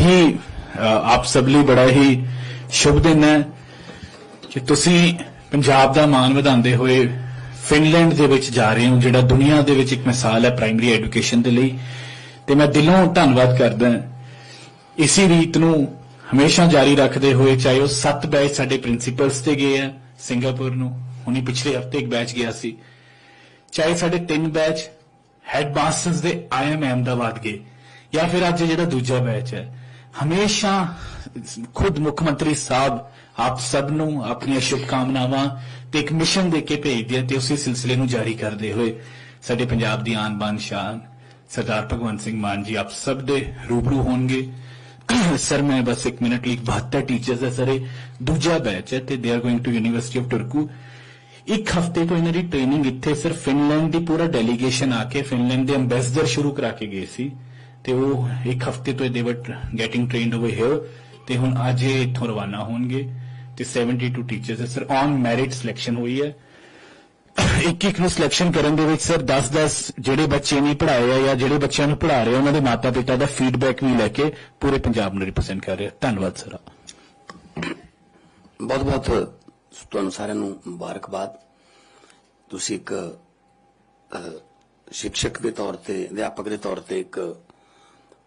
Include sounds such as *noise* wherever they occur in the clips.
ਹੀ ਆਪ ਸਭ ਲਈ ਬੜਾ ਹੀ ਸ਼ੁਭ ਦਿਨ ਹੈ ਕਿ ਤੁਸੀਂ ਪੰਜਾਬ ਦਾ ਮਾਣ ਵਧਾਉਂਦੇ ਹੋਏ ਫਿਨਲੈਂਡ ਦੇ ਵਿੱਚ ਜਾ ਰਹੇ ਹੋ, ਜਿਹੜਾ ਦੁਨੀਆ ਦੇ ਵਿੱਚ ਇੱਕ ਮਿਸਾਲ ਹੈ ਪ੍ਰਾਇਮਰੀ ਐਜੂਕੇਸ਼ਨ ਦੇ ਲਈ। ਤੇ ਮੈਂ ਦਿਲੋਂ ਧੰਨਵਾਦ ਕਰਦਾ ਹਾਂ। ਇਸੇ ਰੀਤ ਨੂੰ ਹਮੇਸ਼ਾ ਜਾਰੀ ਰੱਖਦੇ ਹੋਏ, ਚਾਹੇ ਉਹ 7 ਬੈਚ ਸਾਡੇ ਪ੍ਰਿੰਸੀਪਲਸ ਤੇ ਗਏ ਆ, ਸਿੰਗਾਪੁਰ ਨੂੰ, ਹੁਣੀ ਪਿਛਲੇ ਹਫ਼ਤੇ ਇੱਕ ਬੈਚ ਗਿਆ ਸੀ। ਚਾਹੇ ਸਾਡੇ ਤਿੰਨ ਬੈਚ ਹੈਡ ਮਾਸਟਰਸ ਦੇ ਆਈਐਮ ਅਹਿਮਦਾਬਾਦ ਗਏ, ਜਾਂ ਫਿਰ ਅੱਜ ਜਿਹੜਾ ਦੂਜਾ ਬੈਚ ਹੈ। ਹਮੇਸ਼ਾ ਖੁਦ ਮੁੱਖ ਮੰਤਰੀ ਸਾਹਿਬ, ਆਪ ਸਭ ਨੂੰ ਆਪਣੀਆਂ ਸ਼ੁਭਕਾਮਨਾਵਾਂ ਤੇ ਇੱਕ ਮਿਸ਼ਨ ਦੇ ਕੇ ਭੇਜਦੇ ਆ ਤੇ ਉਸੇ ਸਿਲਸਿਲੇ ਨੂੰ ਜਾਰੀ ਕਰਦੇ ਹੋਏ ਸਾਡੇ ਪੰਜਾਬ ਦੀ ਆਨ ਬਾਨ ਸ਼ਾਨ ਸਰਦਾਰ ਭਗਵੰਤ ਸਿੰਘ ਮਾਨ ਜੀ ਆਪ ਸਭ ਦੇ ਰੂਬਰੂ ਹੋਣਗੇ। ਸਰ, ਮੈਂ ਬਸ ਇੱਕ ਮਿੰਟ ਲਈ 72 ਟੀਚਰਸ ਹੈ ਸਰ ਦੂਜਾ ਬੈਚ ਹੈ ਤੇ they are going to University of Turku ਇੱਕ ਹਫ਼ਤੇ ਤੋਂ ਇਹਨਾਂ ਦੀ ਟ੍ਰੇਨਿੰਗ ਇੱਥੇ ਸਿਰਫ ਫਿਨਲੈਂਡ ਦੀ ਪੂਰਾ ਡੈਲੀਗੇਸ਼ਨ ਆ ਕੇ ਫਿਨਲੈਂਡ ਦੇ ਅੰਬੈਸਡਰ ਸ਼ੁਰੂ ਕਰਾ ਕੇ ਗਏ ਸੀ। ਤੇ ਉਹ ਇੱਕ ਹਫ਼ਤੇ ਤੋਂ ਦੇ ਵਰ ਗੈਟਿੰਗ ਟ੍ਰੇਨਡ ਓਵਰ ਹੇਅਰ ਤੇ ਹੁਣ ਅੱਜ ਇਹ ਇੱਥੋਂ ਰਵਾਨਾ ਹੋਣਗੇ। ਤੇ 72 teachers sir on merit selection ਹੋਈ ਹੈ। ਇੱਕ ਇੱਕ ਨੂੰ ਸਿਲੈਕਸ਼ਨ ਕਰਨ ਦੇ ਵਿੱਚ ਸਰ 10-10 ਜਿਹੜੇ ਬੱਚੇ ਨਹੀਂ ਪੜ੍ਹਾਏ ਆ ਜਾਂ ਜਿਹੜੇ ਬੱਚਿਆਂ ਨੂੰ ਪੜ੍ਹਾ ਰਹੇ ਉਹਨਾਂ ਦੇ ਮਾਤਾ-ਪਿਤਾ ਦਾ ਫੀਡਬੈਕ ਵੀ ਲੈ ਕੇ ਪੂਰੇ ਪੰਜਾਬ ਨੂੰ ਰਿਪਰੈਜ਼ੈਂਟ ਕਰ ਰਹੇ। ਧੰਨਵਾਦ ਸਰ ਬਹੁਤ ਬਹੁਤ ਤੁਹਾਨੂੰ ਸਾਰਿਆਂ ਨੂੰ ਮੁਬਾਰਕਬਾਦ। ਤੁਸੀਂ ਇੱਕ ਸ਼ਿਕਸ਼ਕ ਦੇ ਤੌਰ ਤੇ, ਅਧਿਆਪਕ ਦੇ ਤੌਰ ਤੇ ਇੱਕ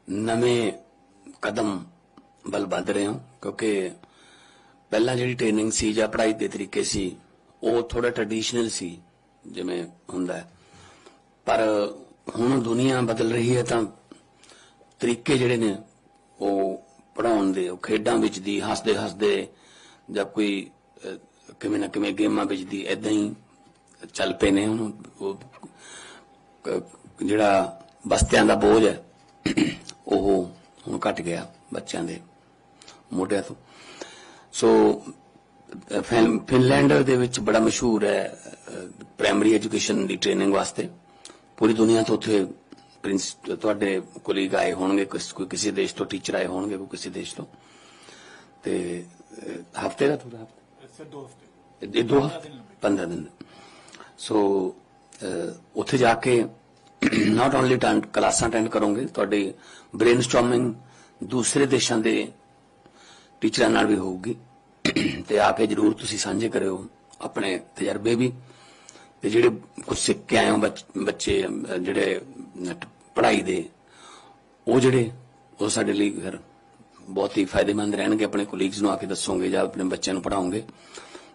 ਨਵੇਂ ਕਦਮ ਵੱਲ ਵੱਧ ਰਹੇ ਹੋ, ਕਿਉਂਕਿ ਪਹਿਲਾਂ ਜਿਹੜੀ ਟ੍ਰੇਨਿੰਗ ਸੀ ਜਾਂ ਪੜ੍ਹਾਈ ਦੇ ਤਰੀਕੇ ਸੀ, ਉਹ ਥੋੜਾ ਟ੍ਰੈਡੀਸ਼ਨਲ ਸੀ, ਜਿਵੇਂ ਹੁੰਦਾ ਹੈ। ਪਰ ਹੁਣ ਦੁਨੀਆ ਬਦਲ ਰਹੀ ਹੈ ਤਾਂ ਤਰੀਕੇ ਜਿਹੜੇ ਨੇ, ਉਹ ਪੜਾਉਣ ਦੇ, ਉਹ ਖੇਡਾਂ ਵਿੱਚ ਦੀ, ਹੱਸਦੇ ਹੱਸਦੇ ਜਾਂ ਕੋਈ ਕਿਵੇਂ ਨਾ ਕਿਵੇਂ ਗੇਮਾਂ ਵਿੱਚ ਦੀ ਐਦਾਂ ਹੀ ਚੱਲ ਪਏ ਨੇ ਹੁਣ, ਉਹ ਜਿਹੜਾ ਬਸਤਿਆਂ ਦਾ ਬੋਝ ਹੈ। ਉਹ ਹੁਣ ਘਟ ਗਿਆ ਬੱਚਿਆਂ ਦੇ ਮੋਢਿਆਂ ਤੋਂ। ਸੋ ਅਹ, ਫਿਨ- ਫਿਨਲੈਂਡ ਦੇ ਵਿੱਚ ਬੜਾ ਮਸ਼ਹੂਰ ਹੈ ਪ੍ਰਾਇਮਰੀ ਐਜੂਕੇਸ਼ਨ ਦੀ ਟ੍ਰੇਨਿੰਗ ਵਾਸਤੇ। ਪੂਰੀ ਦੁਨੀਆ ਤੋਂ ਉੱਥੇ ਪ੍ਰਿੰਸ ਤੁਹਾਡੇ ਕੋਲੀਗ ਆਏ ਹੋਣਗੇ ਕੋਈ ਕਿਸੇ ਦੇਸ਼ ਤੋਂ ਟੀਚਰ ਆਏ ਹੋਣਗੇ ਕੋਈ ਕਿਸੇ ਦੇਸ਼ ਤੋਂ। ਤੇ ਹਫ਼ਤੇ ਦਾ ਪੂਰਾ ਸਰ ਦੋ ਹਫ਼ਤੇ। ਇਹ ਦੋ 15 ਦਿਨ। ਸੋ ਉੱਥੇ ਜਾ ਕੇ ਨਾਟ ਓਨਲੀ ਟੈਂਡ ਕਲਾਸਾਂ ਅਟੈਂਡ ਕਰੋਗੇ, ਤੁਹਾਡੀ ਬ੍ਰੇਨਸਟਾਰਮਿੰਗ ਦੂਸਰੇ ਦੇਸ਼ਾਂ ਦੇ ਟੀਚਰਾਂ ਨਾਲ ਵੀ ਹੋਊਗੀ। *clears throat* ਤੇ ਆ ਕੇ ਜਰੂਰ ਤੁਸੀਂ ਸਾਂਝੇ ਕਰਿਓ ਆਪਣੇ ਤਜਰਬੇ ਵੀ। ਤੇ ਜਿਹੜੇ ਕੁਝ ਸਿੱਖ ਕੇ ਆਏ ਹੋ ਬੱਚੇ ਜਿਹੜੇ ਪੜ੍ਹਾਈ ਦੇ, ਉਹ ਜਿਹੜੇ, ਉਹ ਸਾਡੇ ਲਈ ਫਿਰ ਬਹੁਤ ਹੀ ਫਾਇਦੇਮੰਦ ਰਹਿਣਗੇ। ਆਪਣੇ ਕੋਲੀਗਸ ਨੂੰ ਆ ਕੇ ਦੱਸੋਗੇ ਜਾਂ ਆਪਣੇ ਬੱਚਿਆਂ ਨੂੰ ਪੜਾਉਂਗੇ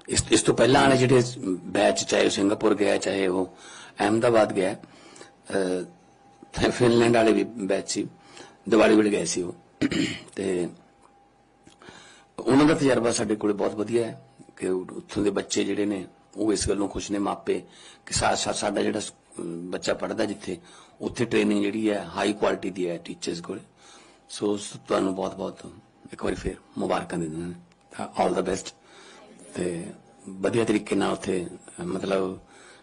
ਇਸ ਇਸ ਤੋਂ ਪਹਿਲਾਂ ਵਾਲੇ ਜਿਹੜੇ ਬੈਚ ਚਾਹੇ ਉਹ ਸਿੰਗਾਪੁਰ ਗਿਆ, ਚਾਹੇ ਉਹ ਅਹਿਮਦਾਬਾਦ ਗਿਆ ਫਿਨਲੈਂਡ ਵਾਲੇ ਵੀ ਬੈਚ ਸੀ। ਦੀਵਾਲੀ ਵੇਲੇ ਗਏ ਸੀ ਉਹ। ਤੇ ਉਹਨਾਂ ਦਾ ਤਜਰਬਾ ਸਾਡੇ ਕੋਲੇ ਬਹੁਤ ਵਧੀਆ ਹੈ ਕਿ ਉੱਥੋਂ ਦੇ ਬੱਚੇ ਜਿਹੜੇ ਨੇ, ਉਹ ਇਸ ਗੱਲੋਂ ਖੁਸ਼ ਨੇ ਮਾਪੇ ਕਿ ਸਾਡਾ ਜਿਹੜਾ ਬੱਚਾ ਪੜ੍ਹਦਾ ਜਿੱਥੇ, ਉੱਥੇ ਟ੍ਰੇਨਿੰਗ ਜਿਹੜੀ ਹੈ ਹਾਈ ਕੁਆਲਿਟੀ ਦੀ ਹੈ ਟੀਚਰਸ ਕੋਲ। ਸੋ ਤੁਹਾਨੂੰ ਬਹੁਤ ਬਹੁਤ ਇੱਕ ਵਾਰੀ ਫੇਰ ਮੁਬਾਰਕਾਂ ਦਿੰਦੇ ਨੇ ਆਲ ਦਾ ਬੈਸਟ ਤੇ ਵਧੀਆ ਤਰੀਕੇ ਨਾਲ ਉੱਥੇ, ਮਤਲਬ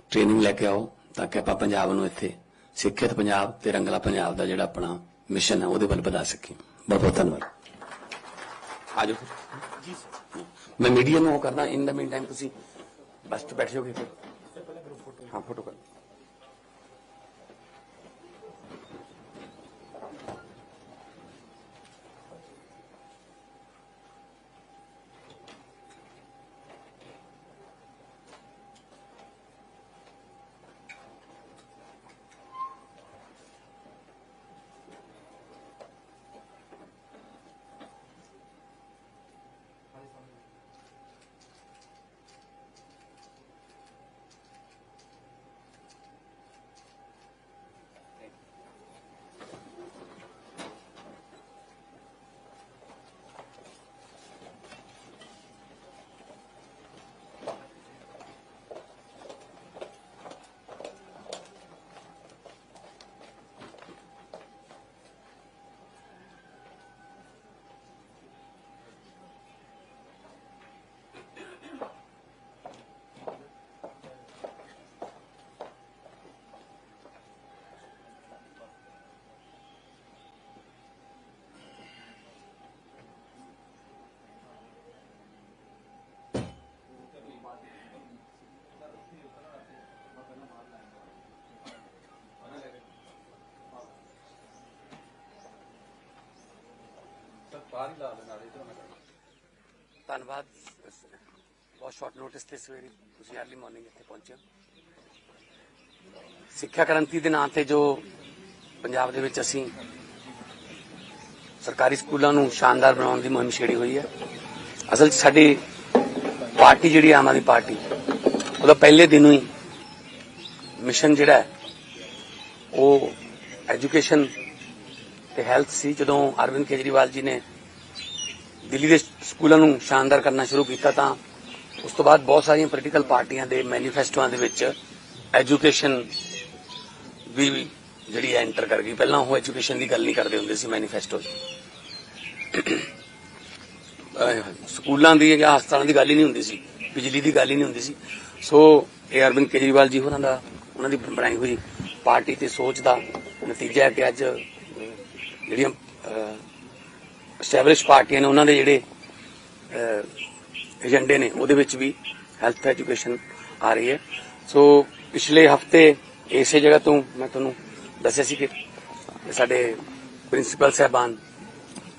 ਟ੍ਰੇਨਿੰਗ ਲੈ ਕੇ ਆਓ ਤਾਂ ਕਿ ਆਪਾਂ ਪੰਜਾਬ ਨੂੰ ਇੱਥੇ ਸਿੱਖਿਅਤ ਪੰਜਾਬ ਤੇ ਰੰਗਲਾ ਪੰਜਾਬ ਦਾ ਜਿਹੜਾ ਆਪਣਾ ਮਿਸ਼ਨ ਹੈ, ਉਹਦੇ ਵੱਲ ਵਧਾ ਸਕੀਏ ਬਹੁਤ ਬਹੁਤ ਧੰਨਵਾਦ। ਆਜੋ ਜੀ ਸਰ ਮੈਂ ਮੀਡੀਆ ਨੂੰ ਉਹ ਕਰਦਾ ਇਨ ਦਾ ਮੀਨ ਟਾਈਮ ਤੁਸੀਂ ਬਸ ਤੇ ਬੈਠ ਜਾਓਗੇ ਫਿਰ। ਹਾਂ ਫੋਟੋ ਕਰ। ਧੰਨਵਾਦ। ਬਹੁਤ ਸ਼ਾਰਟ ਨੋਟਿਸ ਤੇ ਸਵੇਰੇ ਤੁਸੀਂ ਅਰਲੀ ਮਾਰਨਿੰਗ ਇੱਥੇ ਪਹੁੰਚੇ ਸਿੱਖਿਆ ਕ੍ਰਾਂਤੀ ਦੇ ਨਾਂ ਤੇ ਜੋ ਪੰਜਾਬ ਦੇ ਵਿੱਚ ਅਸੀਂ ਸਰਕਾਰੀ ਸਕੂਲਾਂ ਨੂੰ ਸ਼ਾਨਦਾਰ ਬਣਾਉਣ ਦੀ ਮੁਹਿੰਮ ਛੇੜੀ ਹੋਈ ਹੈ। ਅਸਲ 'ਚ ਸਾਡੀ ਪਾਰਟੀ ਜਿਹੜੀ ਆਮ ਆਦਮੀ ਪਾਰਟੀ, ਉਹਦਾ ਪਹਿਲੇ ਦਿਨੋਂ ਹੀ ਮਿਸ਼ਨ ਜਿਹੜਾ ਉਹ ਐਜੂਕੇਸ਼ਨ ਤੇ ਹੈਲਥ ਸੀ। ਜਦੋਂ ਅਰਵਿੰਦ ਕੇਜਰੀਵਾਲ ਜੀ ਨੇ ਦਿੱਲੀ ਦੇ ਸਕੂਲਾਂ ਨੂੰ ਸ਼ਾਨਦਾਰ ਕਰਨਾ ਸ਼ੁਰੂ ਕੀਤਾ ਤਾਂ ਉਸ ਤੋਂ ਬਾਅਦ ਬਹੁਤ ਸਾਰੀਆਂ ਪੋਲੀਟੀਕਲ ਪਾਰਟੀਆਂ ਦੇ ਮੈਨੀਫੈਸਟੋਆਂ ਦੇ ਵਿੱਚ ਐਜੂਕੇਸ਼ਨ ਵੀ ਜਿਹੜੀ ਐਂਟਰ ਕਰ ਗਈ। ਪਹਿਲਾਂ ਉਹ ਐਜੂਕੇਸ਼ਨ ਦੀ ਗੱਲ ਨਹੀਂ ਕਰਦੇ ਹੁੰਦੇ ਸੀ ਮੈਨੀਫੈਸਟੋ 'ਚ ਸਕੂਲਾਂ ਦੀ ਜਾਂ ਹਸਪਤਾਲਾਂ ਦੀ ਗੱਲ ਹੀ ਨਹੀਂ ਹੁੰਦੀ ਸੀ, ਬਿਜਲੀ ਦੀ ਗੱਲ ਹੀ ਨਹੀਂ ਹੁੰਦੀ ਸੀ। ਸੋ ਇਹ ਅਰਵਿੰਦ ਕੇਜਰੀਵਾਲ ਜੀ ਹੋਰਾਂ ਦਾ, ਉਹਨਾਂ ਦੀ ਬਣਾਈ ਹੋਈ ਪਾਰਟੀ ਤੇ ਸੋਚ ਦਾ ਨਤੀਜਾ ਹੈ ਕਿ ਅੱਜ ਜਿਹੜੀਆਂ ਐਸਟੈਬਲਿਸ਼ ਪਾਰਟੀਆਂ ਨੇ ਉਹਨਾਂ ਦੇ ਜਿਹੜੇ ਏਜੰਡੇ ਨੇ ਉਹਦੇ ਵਿੱਚ ਵੀ ਹੈਲਥ ਐਜੂਕੇਸ਼ਨ ਆ ਰਹੀ ਹੈ। ਸੋ ਪਿਛਲੇ ਹਫ਼ਤੇ ਇਸੇ ਜਗ੍ਹਾ ਤੋਂ ਮੈਂ ਤੁਹਾਨੂੰ ਦੱਸਿਆ ਸੀ ਕਿ ਸਾਡੇ ਪ੍ਰਿੰਸੀਪਲ ਸਾਹਿਬਾਨ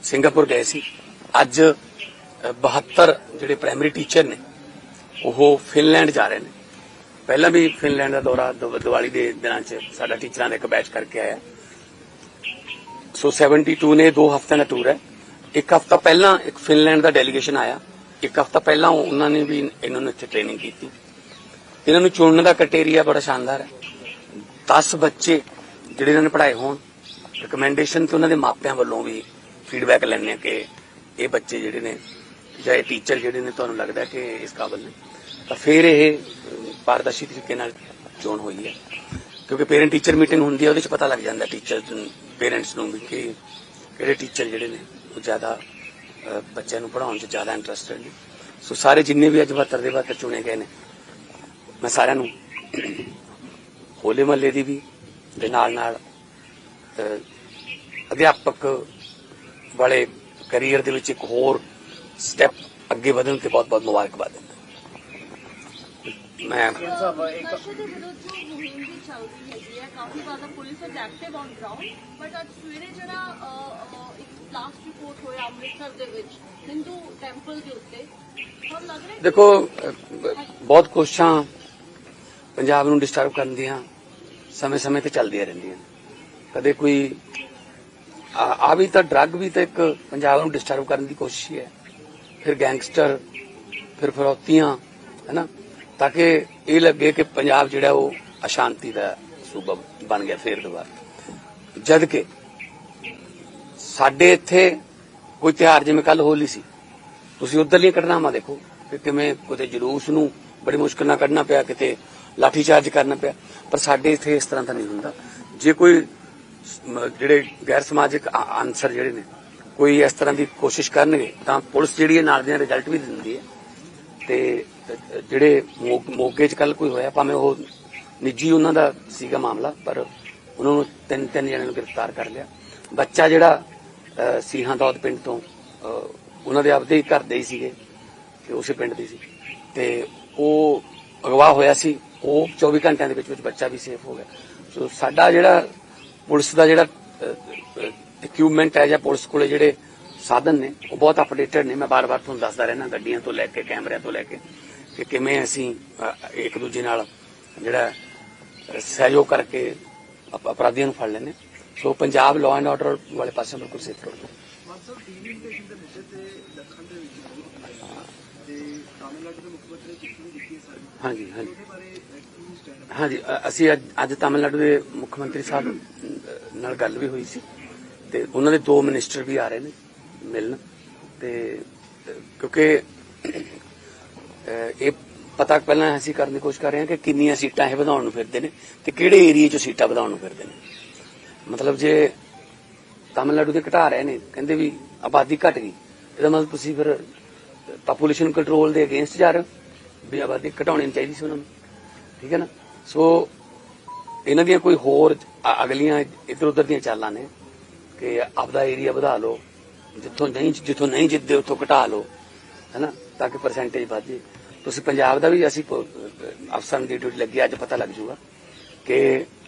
ਸਿੰਗਾਪੁਰ ਗਏ ਸੀ। ਅੱਜ ਅ, 72 ਜਿਹੜੇ ਪ੍ਰਾਇਮਰੀ ਟੀਚਰ ਨੇ ਉਹ ਫਿਨਲੈਂਡ ਜਾ ਰਹੇ ਨੇ। ਪਹਿਲਾਂ ਵੀ ਫਿਨਲੈਂਡ ਦਾ ਦੌਰਾ ਦੀਵਾਲੀ ਦੇ ਦਿਨਾਂ 'ਚ ਸਾਡਾ ਟੀਚਰਾਂ ਦਾ ਇੱਕ ਬੈਚ ਕਰਕੇ ਆਇਆ। ਸੋ 72 ਨੇ ਦੋ ਹਫ਼ਤਿਆਂ ਦਾ ਟੂਰ ਹੈ। ਇੱਕ ਹਫ਼ਤਾ ਪਹਿਲਾਂ ਇੱਕ ਫਿਨਲੈਂਡ ਦਾ ਡੈਲੀਗੇਸ਼ਨ ਆਇਆ। ਇੱਕ ਹਫ਼ਤਾ ਪਹਿਲਾਂ ਉਹਨਾਂ ਨੇ ਵੀ ਇਹਨਾਂ ਨੂੰ ਇੱਥੇ ਟ੍ਰੇਨਿੰਗ ਕੀਤੀ। ਇਹਨਾਂ ਨੂੰ ਚੁਣਨ ਦਾ ਕ੍ਰਾਈਟੇਰੀਆ ਬੜਾ ਸ਼ਾਨਦਾਰ ਹੈ। 10 ਬੱਚੇ ਜਿਹੜੇ ਇਹਨਾਂ ਨੇ ਪੜ੍ਹਾਏ ਹੋਣ ਰეკਮੈਂਡੇਸ਼ਨ ਤੇ ਉਹਨਾਂ ਦੇ ਮਾਪਿਆਂ ਵੱਲੋਂ ਵੀ ਫੀਡਬੈਕ ਲੈਣੇ ਆ ਕਿ ਇਹ ਬੱਚੇ ਜਿਹੜੇ ਨੇ ਜਾਂ ਇਹ ਟੀਚਰ ਜਿਹੜੇ ਨੇ, ਤੁਹਾਨੂੰ ਲੱਗਦਾ ਕਿ ਇਸ ਕਾਬਲ ਨੇ? ਤਾਂ ਫਿਰ ਇਹ ਪਾਰਦਰਸ਼ੀ ਤਰੀਕੇ ਨਾਲ ਚੋਣ ਹੋਈ ਹੈ। ਕਿਉਂਕਿ ਪੇਰੈਂਟ ਟੀਚਰ ਮੀਟਿੰਗ ਹੁੰਦੀ ਹੈ, ਉਹਦੇ ਵਿੱਚ ਪਤਾ ਲੱਗ ਜਾਂਦਾ ਟੀਚਰ ਪੇਰੈਂਟਸ ਨੂੰ ਵੀ ਕਿ ਕਿਹੜੇ ਟੀਚਰ ਜਿਹੜੇ ਨੇ ਉਹ ਜ਼ਿਆਦਾ ਬੱਚਿਆਂ ਨੂੰ ਪੜ੍ਹਾਉਣ 'ਚ ਜ਼ਿਆਦਾ ਇੰਟਰਸਟਡ ਨੇ ਸੋ ਸਾਰੇ ਜਿੰਨੇ ਵੀ ਅੱਜ ਬਾਤਰ ਦੇ ਬਾਤਰ ਚੁਣੇ ਗਏ ਨੇ, ਮੈਂ ਸਾਰਿਆਂ ਨੂੰ ਹੋਲੇ ਮਹੱਲੇ ਦੀ ਵੀ ਦੇ ਨਾਲ ਨਾਲ ਅਧਿਆਪਕ ਵਾਲੇ ਕੈਰੀਅਰ ਦੇ ਵਿੱਚ ਇੱਕ ਹੋਰ ਸਟੈਪ ਅੱਗੇ ਵਧਣ ਤੇ ਬਹੁਤ ਬਹੁਤ ਮੁਬਾਰਕਬਾਦ ਦਿੰਦਾ। ਮੈਂ ਕਾਫੀ ਜ਼ਿਆਦਾ police active on ground but ਅੱਜ ਸਵੇਰੇ ਜਿਹੜਾ ਲਾਸਟ ਰਿਪੋਰਟ ਹੋਇਆ ਅੰਮ੍ਰਿਤਸਰ ਦੇ ਵਿੱਚ ਹਿੰਦੂ ਟੈਂਪਲ ਦੇ ਉੱਤੇ। ਤੁਹਾਨੂੰ ਲੱਗ ਰਿਹਾ ਹੈ ਦੇਖੋ ਬਹੁਤ ਕੋਸ਼ਿਸ਼ਾਂ ਪੰਜਾਬ ਨੂੰ ਡਿਸਟਰਬ ਕਰਨ ਦੀਆਂ ਸਮੇਂ-ਸਮੇਂ ਤੇ ਚੱਲਦੀਆਂ ਰਹਿੰਦੀਆਂ। ਕਦੇ ਕੋਈ ਆ ਆ ਵੀ ਤਾਂ ਡਰੱਗ ਵੀ ਤਾਂ ਇੱਕ ਪੰਜਾਬ ਨੂੰ ਡਿਸਟਰਬ ਕਰਨ ਦੀ ਕੋਸ਼ਿਸ਼ ਹੀ ਹੈ। ਫਿਰ ਗੈਂਗਸਟਰ ਫਿਰ ਫਰੌਤੀਆਂ ਹੈਨਾ? ਤਾਂ ਕਿ ਇਹ ਲੱਗੇ ਕਿ ਪੰਜਾਬ ਜਿਹੜਾ ਉਹ ਅਸ਼ਾਂਤੀ ਦਾ ਸੂਬਾ ਬਣ ਗਿਆ ਫੇਰ ਦੁਬਾਰਾ। ਜਦ ਕਿ ਸਾਡੇ ਇੱਥੇ ਕੋਈ ਤਿਉਹਾਰ, ਜਿਵੇਂ ਕੱਲ ਹੋਲੀ ਸੀ, ਤੁਸੀਂ ਉਧਰਲੀਆਂ ਘਟਨਾਵਾਂ ਦੇਖੋ ਕਿ ਕਿਵੇਂ ਕਿਤੇ ਜਲੂਸ ਨੂੰ ਬੜੀ ਮੁਸ਼ਕਲ ਨਾਲ ਕੱਢਣਾ ਪਿਆ, ਕਿਤੇ ਲਾਠੀ ਚਾਰਜ ਕਰਨਾ ਪਿਆ, ਪਰ ਸਾਡੇ ਇੱਥੇ ਇਸ ਤਰ੍ਹਾਂ ਦਾ ਨਹੀਂ ਹੁੰਦਾ। ਜੇ ਕੋਈ ਜਿਹੜੇ ਗੈਰ ਸਮਾਜਿਕ ਆਨਸਰ ਜਿਹੜੇ ਨੇ, ਕੋਈ ਇਸ ਤਰ੍ਹਾਂ ਦੀ ਕੋਸ਼ਿਸ਼ ਕਰਨਗੇ, ਤਾਂ ਪੁਲਿਸ ਜਿਹੜੀ ਹੈ ਨਾਲ ਦੀਆਂ ਰਿਜ਼ਲਟ ਵੀ ਦਿੰਦੀ ਹੈ। ਤੇ ਜਿਹੜੇ ਮੋ- ਮੋਗੇ 'ਚ ਕੱਲ ਕੋਈ ਹੋਇਆ, ਭਾਵੇਂ ਉਹ ਨਿੱਜੀ ਉਹਨਾਂ ਦਾ ਸੀਗਾ ਮਾਮਲਾ, ਪਰ ਉਹਨਾਂ ਨੂੰ ਤਿੰਨ ਤਿੰਨ ਜਣਿਆਂ ਨੂੰ ਗ੍ਰਿਫਤਾਰ ਕਰ ਲਿਆ। ਬੱਚਾ ਜਿਹੜਾ ਸੀਹਾਂ ਦੌਦ ਪਿੰਡ ਤੋਂ ਉਹਨਾਂ ਦੇ ਆਪਦੇ ਹੀ ਘਰ ਦੇ ਹੀ ਸੀਗੇ ਤੇ ਉਸੇ ਪਿੰਡ ਦੇ ਸੀ। ਤੇ ਉਹ ਅਗਵਾ ਹੋਇਆ ਸੀ, ਉਹ 24 ਘੰਟਿਆਂ ਦੇ ਵਿੱਚ ਵਿੱਚ ਬੱਚਾ ਵੀ ਸੇਫ ਹੋ ਗਿਆ। ਸੋ ਸਾਡਾ ਜਿਹੜਾ ਪੁਲਿਸ ਦਾ ਜਿਹੜਾ ਇਕਵਿਪਮੈਂਟ ਹੈ ਜਾਂ ਪੁਲਿਸ ਕੋਲੇ ਜਿਹੜੇ ਸਾਧਨ ਨੇ, ਉਹ ਬਹੁਤ ਅਪਡੇਟਡ ਨੇ। ਮੈਂ ਬਾਰ-ਬਾਰ ਤੁਹਾਨੂੰ ਦੱਸਦਾ ਰਹਿਣਾ ਗੱਡੀਆਂ ਤੋਂ ਲੈ ਕੇ, ਕੈਮਰਿਆਂ ਤੋਂ ਲੈ ਕੇ ਕਿ ਕਿਵੇਂ ਅਸੀਂ ਇੱਕ ਦੂਜੇ ਨਾਲ ਜਿਹੜਾ ਸਹਿਯੋਗ ਕਰਕੇ ਅਪਰਾਧੀਆਂ ਨੂੰ ਫੜ ਲੈਂਦੇ so Punjab law and order ਵਾਲੇ ਪਾਸੇ ਬਿਲਕੁਲ ਸੇਫ ਰਹੋ। ਮਤਲਬ ਟੀਵੀ ਸਟੇਸ਼ਨ ਦੇ ਮੁੱਦੇ ਤੇ ਦੱਖਣ ਦੇ ਵਿੱਚ ਤੇ ਤਾਮਿਲਨਾਡੂ ਦੇ ਮੁੱਖ ਮੰਤਰੀ ਚਿੱਠੀ ਵੀ ਦਿੱਤੀ ਹੈ ਸਾਰੀ। ਹਾਂਜੀ ਹਾਂਜੀ। ਹਾਂਜੀ ਅਸੀਂ ਅੱਜ ਤਾਮਿਲਨਾਡੂ ਦੇ ਮੁੱਖ ਮੰਤਰੀ ਸਾਹਿਬ ਨਾਲ ਗੱਲ ਵੀ ਹੋਈ ਸੀ ਤੇ ਉਹਨਾਂ ਦੇ ਦੋ ਮਿਨਿਸਟਰ ਵੀ ਆ ਰਹੇ ਨੇ ਮਿਲਣ ਤੇ ਕਿਉਂਕਿ ਇਹ ਪਤਾ ਪਹਿਲਾਂ ਅਸੀਂ ਕਰਨ ਦੀ ਕੋਸ਼ਿਸ਼ ਕਰ ਰਹੇ ਹਾਂ ਕਿ ਕਿੰਨੀਆਂ ਸੀਟਾਂ ਇਹ ਵਧਾਉਣ ਨੂੰ ਫਿਰਦੇ ਨੇ ਤੇ ਕਿਹੜੇ ਏਰੀਆ 'ਚ ਸੀਟਾਂ ਵਧਾਉਣ ਨੂੰ ਫਿਰਦੇ ਨੇ। ਮਤਲਬ ਜੇ ਤਾਮਿਲਨਾਡੂ ਦੇ ਘਟਾ ਰਹੇ ਨੇ, ਕਹਿੰਦੇ ਵੀ ਆਬਾਦੀ ਘਟ ਗਈ, ਇਹਦਾ ਮਤਲਬ ਤੁਸੀਂ ਫਿਰ ਪਾਪੂਲੇਸ਼ਨ ਕੰਟਰੋਲ ਦੇ ਅਗੇਂਸਟ ਜਾ ਰਹੇ ਹੋ, ਵੀ ਆਬਾਦੀ ਘਟਾਉਣੀ ਚਾਹੀਦੀ ਸੀ ਉਹਨਾਂ ਨੂੰ, ਠੀਕ ਹੈ ਨਾ? ਸੋ ਇਹਨਾਂ ਦੀਆਂ ਕੋਈ ਹੋਰ ਅਗਲੀਆਂ ਇੱਧਰ ਉਧਰ ਦੀਆਂ ਚਾਲਾਂ ਨੇ ਕਿ ਆਪਦਾ ਏਰੀਆ ਵਧਾ ਲਓ, ਜਿੱਥੋਂ ਨਹੀਂ ਜਿੱਥੋਂ ਨਹੀਂ ਜਿੱਤਦੇ ਉੱਥੋਂ ਘਟਾ ਲਓ ਹੈਨਾ ਤਾਂ ਕਿ ਪਰਸੈਂਟੇਜ ਵਧ ਜੇ ਤੁਸੀਂ ਪੰਜਾਬ ਦਾ ਵੀ ਅਸੀਂ ਪ- ਅਫਸਰਾਂ ਦੀ ਡਿਊਟੀ ਲੱਗੀ, ਅੱਜ ਪਤਾ ਲੱਗ ਜੂਗਾ ਕਿ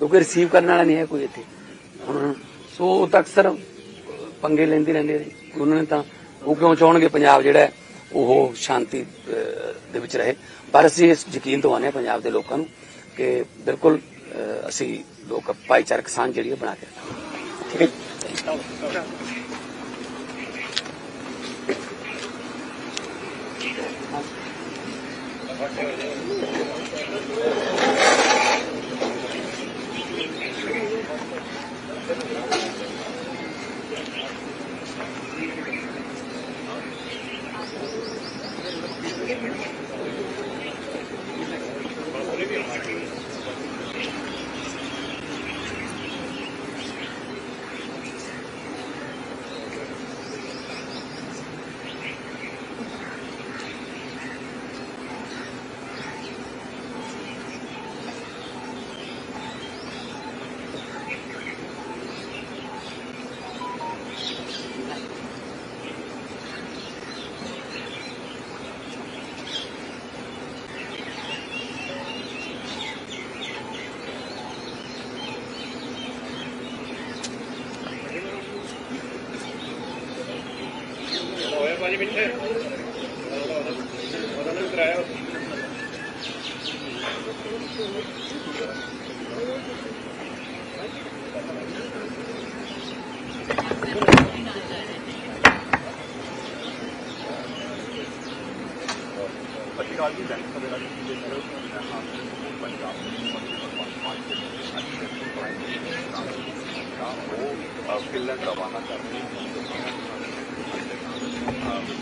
ਕਿਉਂਕਿ ਰਿਸੀਵ ਕਰਨ ਵਾਲਾ ਨਹੀਂ ਹੈ ਕੋਈ ਇੱਥੇ। ਸੋ ਉਹ ਤਾਂ ਅਕਸਰ ਪੰਗੇ ਲੈਂਦੇ ਰਹਿੰਦੇ ਨੇ। ਉਹਨਾਂ ਨੇ ਤਾਂ ਉਹ ਕਿਉਂ ਚਾਹਣਗੇ ਪੰਜਾਬ ਜਿਹੜਾ ਉਹ ਸ਼ਾਂਤੀ ਦੇ ਵਿੱਚ ਰਹੇ। ਪਰ ਅਸੀਂ ਇਸ ਯਕੀਨ ਦਵਾਉਂਦੇ ਹਾਂ ਪੰਜਾਬ ਦੇ ਲੋਕਾਂ ਨੂੰ ਕਿ ਬਿਲਕੁਲ ਅਸੀਂ ਲੋਕ ਭਾਈਚਾਰਕ ਸਾਂਝ ਜਿਹੜੀ ਹੈ ਬਣਾ ਕੇ ਠੀਕ ਹੈ पाँच मिनट है कराया पंजाब की रवाना करते हैं। ਜੀ?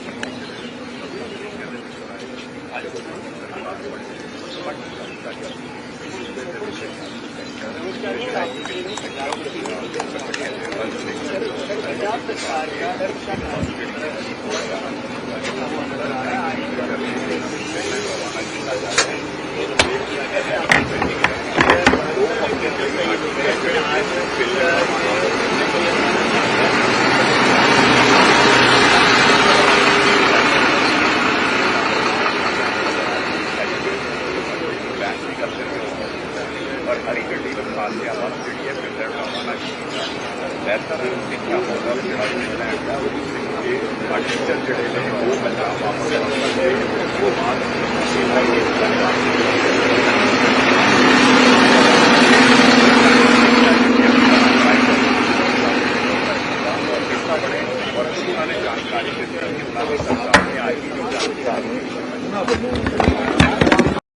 ਔਰ ਹਰੀ ਗੱਡੀ ਵਿਖਾ ਕੇ ਆਪਾਂ ਨੂੰ ਜਿਹੜੀ ਹੈ ਫਿਲਰ ਬਣਾਉਣਾ ਚਾਹੀਦਾ ਬਿਹਤਰ ਸਿੱਖਿਆ ਹੋਗਾ ਜਿਹੜਾ ਇੰਗਲੈਂਡ ਦਾ ਇਹ ਆਰਟੀਕਲ ਜਿਹੜੇ ਨੇ, ਉਹ ਪੰਜਾਬ ਵਾਪਸ ਕਰਦੇ ਉਹ ਬਾਅਦ ਸੇਵਾ ਹੀ